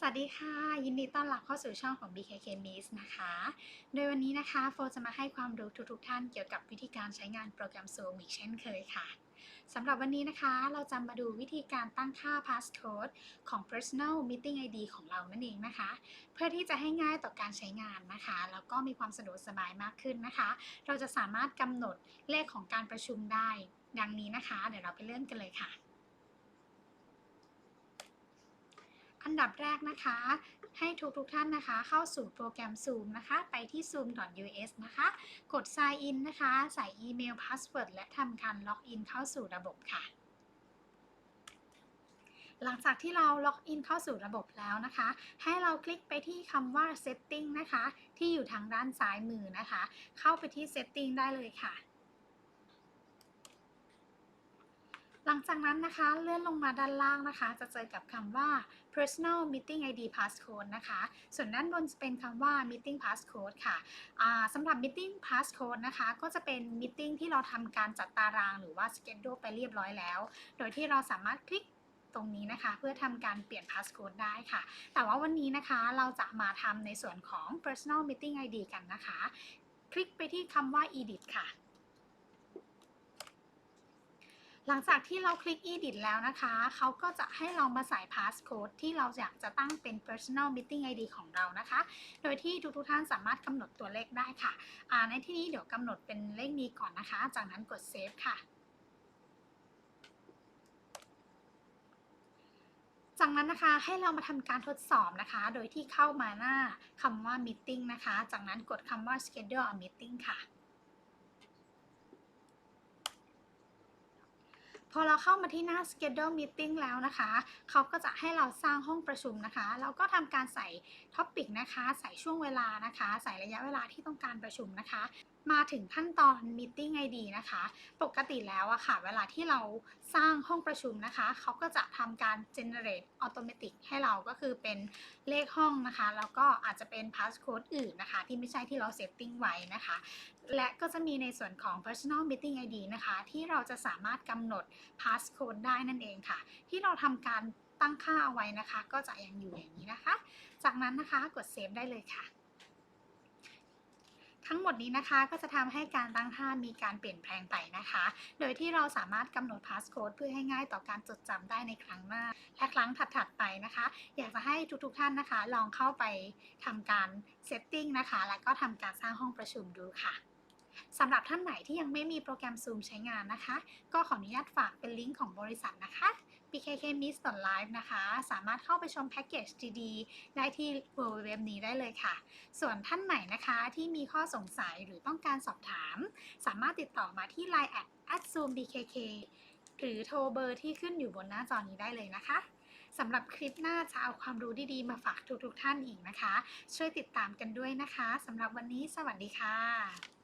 สวัสดีค่ะ ยินดีต้อนรับเข้าสู่ช่องของ BKK Miss นะคะ โดยวันนี้นะคะโฟจะมาให้ความรู้ทุกๆทท่านเกี่ยวกับวิธีการใช้งานโปรแกรม Zoom อีกเช่นเคยค่ะสำหรับวันนี้นะคะเราจะมาดูวิธีการตั้งค่า passcode ของ personal meeting ID ของเรานั่นเองนะคะ เพื่อที่จะให้ง่ายต่อการใช้งานนะคะ แล้วก็มีความสะดวกสบายมากขึ้นนะคะ เราจะสามารถกำหนดเลขของการประชุมได้ ดังนี้นะคะ เดี๋ยวเราไปเริ่มกันเลยค่ะ อัน ดับแรกนะคะ ให้ทุกทุกท่านนะคะ เข้าสู่โปรแกรม Zoom นะคะ ไปที่ zoom.us นะคะ กด sign in นะคะ ใส่อีเมล password และทำการล็อกอินเข้าสู่ระบบค่ะ หลังจากที่เราล็อกอินเข้าสู่ระบบแล้วนะคะ ให้เราคลิกไปที่คำว่า setting นะคะ ที่อยู่ทางด้านซ้ายมือนะคะ เข้าไปที่ setting ได้เลยค่ะ หลังจากนั้นนะคะเลื่อนลงมาด้านล่างนะคะ จะเจอกับคำว่า personal meeting ID passcode นะคะ ส่วนด้านบนจะเป็นคำว่า meeting passcode ค่ะสำหรับ meeting passcode นะคะ ก็จะเป็น meeting ที่เราทำการจัดตารางหรือว่า schedule ไปเรียบร้อยแล้ว โดยที่เราสามารถคลิกตรงนี้นะคะ เพื่อทำการเปลี่ยน passcode ได้ค่ะ แต่ว่าวันนี้นะคะเราจะมาทำในส่วนของ personal meeting ID กันนะคะ คลิกไปที่คำว่า edit ค่ะ หลังจากที่เราคลิก edit แล้วนะคะ เขาก็จะให้เรามาใส่ passcode ที่เราอยากจะตั้งเป็น personal meeting ID ของเรานะคะ โดยที่ทุกๆท่านสามารถกำหนดตัวเลขได้ค่ะ ในที่นี้เดี๋ยวกำหนดเป็นเลขนี้ก่อนนะคะ จากนั้นกด save ค่ะจากนั้นนะคะให้เรามาทำการทดสอบนะคะ โดยที่เข้ามาหน้าคำว่า meeting นะคะ จากนั้นกดคำว่า schedule a meeting ค่ะ พอเราเข้ามาที่หน้า schedule meeting แล้วนะคะ เขาก็จะให้เราสร้างห้องประชุมนะคะ เราก็ทำการใส่ topic นะคะ ใส่ช่วงเวลานะคะ ใส่ระยะเวลาที่ต้องการประชุมนะคะ มาถึงขั้นตอน meeting ID นะคะ ปกติแล้วอะค่ะ เวลาที่เราสร้างห้องประชุมนะคะ เขาก็จะทำการ generate automatic ให้เราก็คือเป็นเลขห้องนะคะ แล้วก็อาจจะเป็น passcode อื่นนะคะ ที่ไม่ใช่ที่เรา setting ไว้นะคะ และก็จะมีในส่วนของ personal meeting ID นะคะ ที่เราจะสามารถกำหนด passcode ได้นั่นเองค่ะ ที่เราทำการตั้งค่าเอาไว้นะคะ ก็จะยังอยู่อย่างนี้นะคะ จากนั้นนะคะกด save ได้เลยค่ะ ทั้งหมดนี้นะคะก็จะทำให้การตั้งค่ามีการเปลี่ยนแปลงไปนะคะ โดยที่เราสามารถกำหนด passcode เพื่อให้ง่ายต่อการจดจำได้ในครั้งหน้า และครั้งถัดๆไปนะคะ อยากจะให้ทุกๆท่านนะคะ ลองเข้าไปทำการ setting นะคะ แล้วก็ทำการสร้างห้องประชุมดูค่ะสำหรับท่านไหนที่ยังไม่มีโปรแกรม Zoom ใช้งานนะคะ ก็ขออนุญาตฝากเป็นลิงก์ของบริษัทนะคะ bkkmiss.live นะคะ สามารถเข้าไปชมแพ็กเกจดีๆ ได้ที่ www นี้ได้เลยค่ะ ส่วนท่านไหนนะคะที่มีข้อสงสัยหรือต้องการสอบถาม สามารถติดต่อมาที่ line at @zoombkk หรือโทรเบอร์ที่ขึ้นอยู่บนหน้าจอนี้ได้เลยนะคะสำหรับคลิปหน้าจะเอาความรู้ดีๆ มาฝากทุกๆท่านอีกนะคะ ช่วยติดตามกันด้วยนะคะสำหรับวันนี้สวัสดีค่ะ